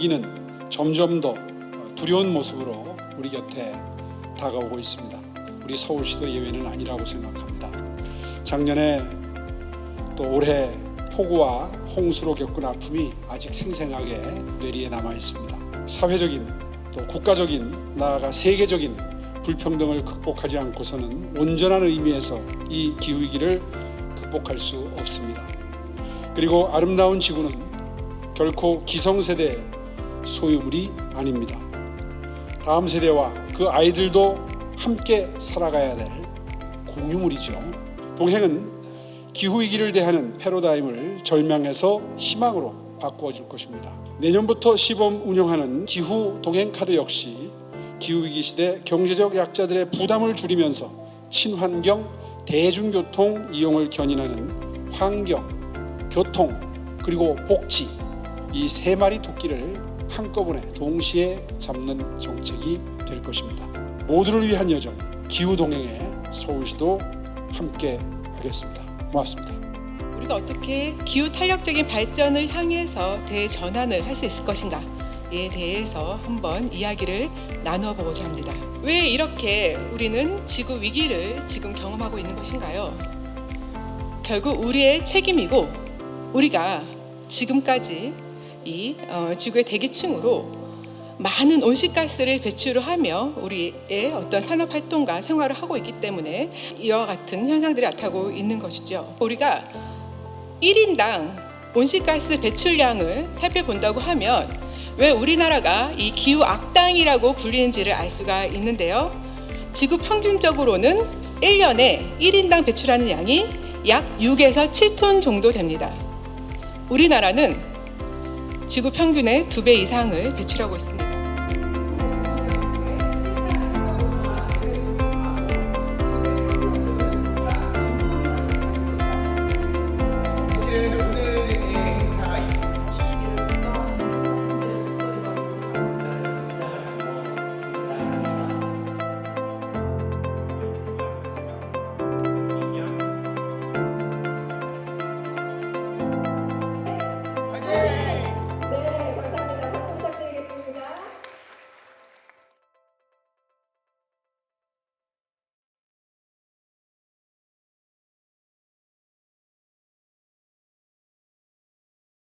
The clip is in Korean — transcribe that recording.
위기는 점점 더 두려운 모습으로 우리 곁에 다가오고 있습니다. 우리 서울시도 예외는 아니라고 생각합니다. 작년에 또 올해 폭우와 홍수로 겪은 아픔이 아직 생생하게 뇌리에 남아 있습니다. 사회적인 또 국가적인 나아가 세계적인 불평등을 극복하지 않고서는 온전한 의미에서 이 기후 위기를 극복할 수 없습니다. 그리고 아름다운 지구는 결코 기성세대의 소유물이 아닙니다. 다음 세대와 그 아이들도 함께 살아가야 될 공유물이죠. 동행은 기후 위기를 대하는 패러다임을 절망에서 희망으로 바꾸어 줄 것입니다. 내년부터 시범 운영하는 기후 동행 카드 역시 기후 위기 시대 경제적 약자들의 부담을 줄이면서 친환경 대중교통 이용을 견인하는 환경, 교통 그리고 복지 이 세 마리 토끼를 한꺼번에 동시에 잡는 정책이 될 것입니다. 모두를 위한 여정 기후 동행에 서울시도 함께 하겠습니다. 고맙습니다. 우리가 어떻게 기후 탄력적인 발전을 향해서 대전환을 할 수 있을 것인가 에 대해서 한번 이야기를 나누어 보고자 합니다. 왜 이렇게 우리는 지구 위기를 지금 경험하고 있는 것인가요? 결국 우리의 책임이고 우리가 지금까지 이 어, 지구의 대기층으로 많은 온실가스를 배출을 하며 우리의 어떤 산업 활동과 생활을 하고 있기 때문에 이와 같은 현상들이 나타나고 있는 것이죠. 우리가 1인당 온실가스 배출량을 살펴본다고 하면 왜 우리나라가 이 기후 악당이라고 불리는지를 알 수가 있는데요. 지구 평균적으로는 1년에 1인당 배출하는 양이 약 6에서 7톤 정도 됩니다. 우리나라는 지구 평균의 두배 이상을 배출하고 있습니다.